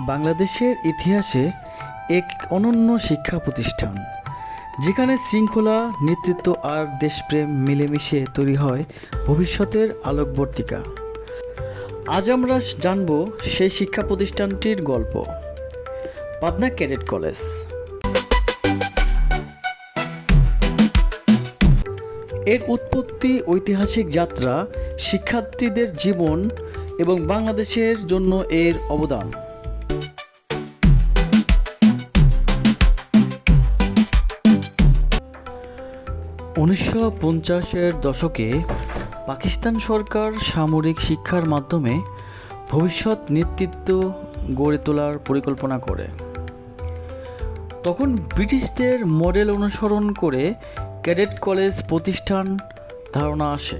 বাংলাদেশের ইতিহাসে এক অনন্য শিক্ষা প্রতিষ্ঠান, যেখানে শৃঙ্খলা, নেতৃত্ব আর দেশপ্রেম মিলেমিশে তৈরি হয় ভবিষ্যতের আলোকবর্তিকা। আজ আমরা জানব সেই শিক্ষা প্রতিষ্ঠানটির গল্প। Pabna cadet college. এর উৎপত্তি, ঐতিহাসিক যাত্রা, শিক্ষার্থীদের জীবন এবং বাংলাদেশের জন্য এর অবদান। উনিশশো পঞ্চাশের দশকে পাকিস্তান সরকার সামরিক শিক্ষার মাধ্যমে ভবিষ্যৎ নেতৃত্ব গড়ে তোলার পরিকল্পনা করে। তখন ব্রিটিশদের মডেল অনুসরণ করে ক্যাডেট কলেজ প্রতিষ্ঠান ধারণা আসে।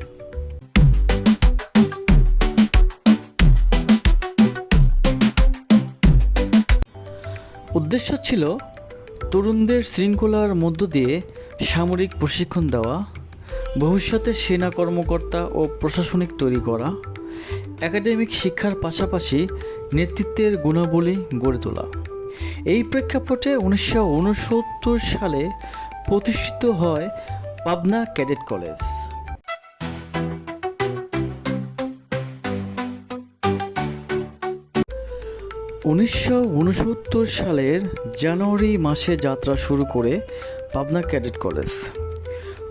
উদ্দেশ্য ছিল তরুণদের শৃঙ্খলার মধ্য দিয়ে সামরিক প্রশিক্ষণ দেওয়া, ভবিষ্যতে সেনা কর্মকর্তা ও প্রশাসনিক তৈরি করা, একাডেমিক শিক্ষার পাশাপাশি নেতৃত্বের গুণাবলী গড়ে তোলা। এই প্রেক্ষাপটে উনিশশো উনসত্তর সালে প্রতিষ্ঠিত হয় পাবনা ক্যাডেট কলেজ। উনিশশো উনসত্তর সালের জানুয়ারি মাসে যাত্রা শুরু করে পাবনা ক্যাডেট কলেজ।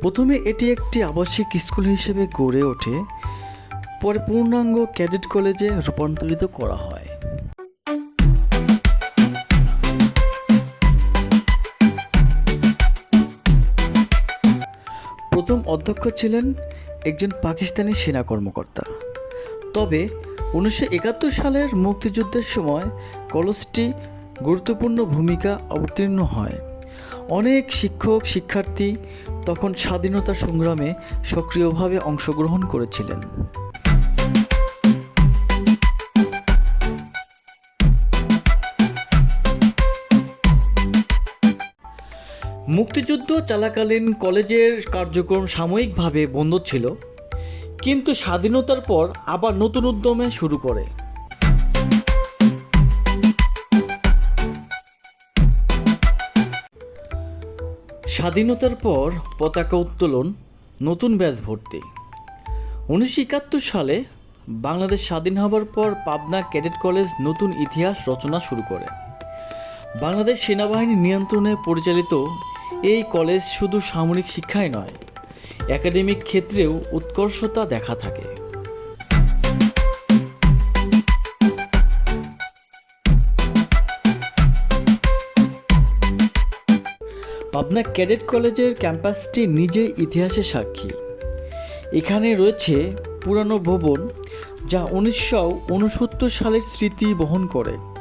প্রথমে এটি একটি আবাসিক স্কুল হিসেবে গড়ে ওঠে, পরে পূর্ণাঙ্গ ক্যাডেট কলেজে রূপান্তরিত করা হয়। প্রথম অধ্যক্ষ ছিলেন একজন পাকিস্তানি সেনা কর্মকর্তা। তবে উনিশশো একাত্তর সালের মুক্তিযুদ্ধের সময় কলেজটি গুরুত্বপূর্ণ ভূমিকা অবতীর্ণ হয়। অনেক শিক্ষক, শিক্ষার্থী তখন স্বাধীনতা সংগ্রামে সক্রিয়ভাবে অংশগ্রহণ করেছিলেন। মুক্তিযুদ্ধ চলাকালীন কলেজের কার্যক্রম সাময়িকভাবে বন্ধ ছিল। কিন্তু স্বাধীনতার পর আবার নতুন উদ্যমে শুরু করে। স্বাধীনতার পর পতাকা উত্তোলন, নতুন ব্যাচ ভর্তি। উনিশশো একাত্তর সালে বাংলাদেশ স্বাধীন হবার পর পাবনা ক্যাডেট কলেজ নতুন ইতিহাস রচনা শুরু করে। বাংলাদেশ সেনাবাহিনী নিয়ন্ত্রণে পরিচালিত এই কলেজ শুধু সামরিক শিক্ষাই নয় একাডেমিক ক্ষেত্রেও উৎকর্ষতা দেখা থাকে। পাবনা ক্যাডেট কলেজের ক্যাম্পাসটি নিজে ইতিহাসের সাক্ষী। এখানে রয়েছে পুরানো ভবন যা উনিশশো উনসত্তর সালের স্মৃতি বহন করে।